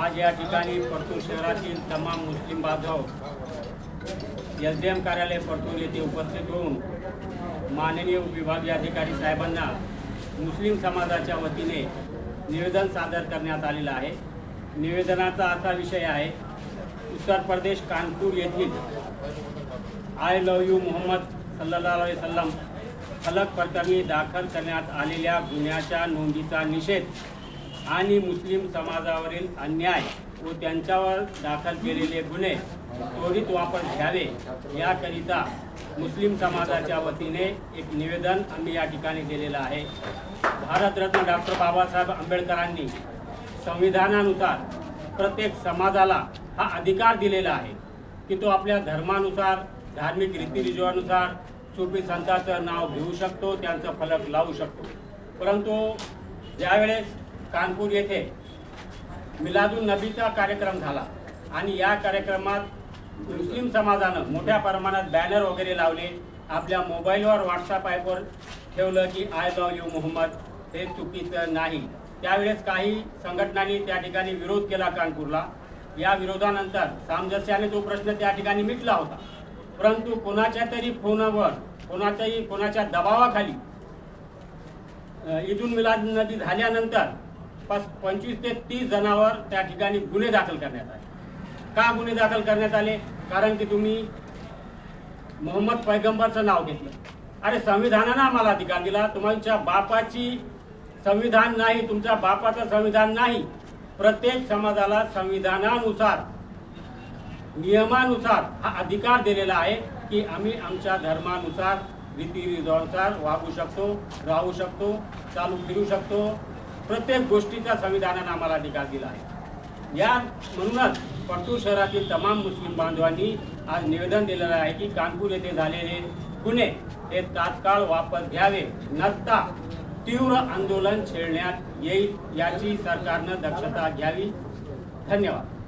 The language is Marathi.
आज या ठिकाणी परतूर शहरातील तमाम मुस्लिम बांधव एस डी एम कार्यालय परतूर येथे उपस्थित होऊन माननीय विभागीय अधिकारी साहेबांना मुस्लिम समाजाच्या वतीने निवेदन सादर करण्यात आलेलं आहे. निवेदनाचा असा विषय आहे उत्तर प्रदेश कानपूर येथील आय लव यू मोहम्मद सल्लल्लाहु सल्लम फलक प्रकरणी दाखल करण्यात आलेल्या गुन्ह्याच्या नोंदीचा निषेध आणि मुस्लिम समाजावरील अन्याय व त्यांच्यावर दाखल केलेले गुन्हे त्वरित वापर घ्यावे याकरिता मुस्लिम समाजाच्या वतीने एक निवेदन आम्ही या ठिकाणी दिलेलं आहे. भारतरत्न डॉक्टर बाबासाहेब आंबेडकरांनी संविधानानुसार प्रत्येक समाजाला हा अधिकार दिलेला आहे की तो आपल्या धर्मानुसार धार्मिक रीतिरिजवानुसार सुफी संतांचं नाव घेऊ शकतो त्यांचं फलक लावू शकतो. परंतु ज्यावेळेस कानपूर येथे मिलादुन नबीचा कार्यक्रम झाला. आणि या कार्यक्रमात मुस्लिम समाजानं मोठ्या प्रमाणात बॅनर वगैरे लावले. आपल्या मोबाईलवर व्हॉट्सअप ॲपवर ठेवलं की आय लव यू मोहम्मद हे चुकीचं नाही. त्यावेळेस काही संघटनांनी त्या ठिकाणी विरोध केला कानपूरला. या विरोधानंतर सामंजस्याने तो प्रश्न त्या ठिकाणी मिटला होता. परंतु कोणाच्या तरी फोनवर कोणाच्याही कोणाच्या दबावाखाली अ, ईदुल मिलाद नदी झाल्यानंतर पस पंचवीस ते तीस जणांवर त्या ठिकाणी गुन्हे दाखल करण्यात आले. का गुन्हे दाखल करण्यात आले? कारण की तुम्ही मोहम्मद पैगंबरचं नाव घेतलं. अरे संविधानानं आम्हाला अधिकार दिला. तुमच्या बापाची संविधान नाही तुमच्या बापाचं संविधान नाही. प्रत्येक समाजाला संविधानानुसार नियमानुसार हा अधिकार दिलेला आहे की आम्ही आमच्या धर्मानुसार रीतिरिवानुसार वागू शकतो राहू शकतो चालू फिरू शकतो प्रत्येक गोष्टीचा संविधानानं आम्हाला निकाल दिला आहे. या म्हणूनच परतूर शहरातील तमाम मुस्लिम बांधवांनी आज निवेदन दिलेलं आहे की कानपूर येथे झालेले गुन्हे हे तात्काळ वापस घ्यावे नसता तीव्र आंदोलन छेडण्यात येईल याची सरकारनं दक्षता घ्यावी. धन्यवाद.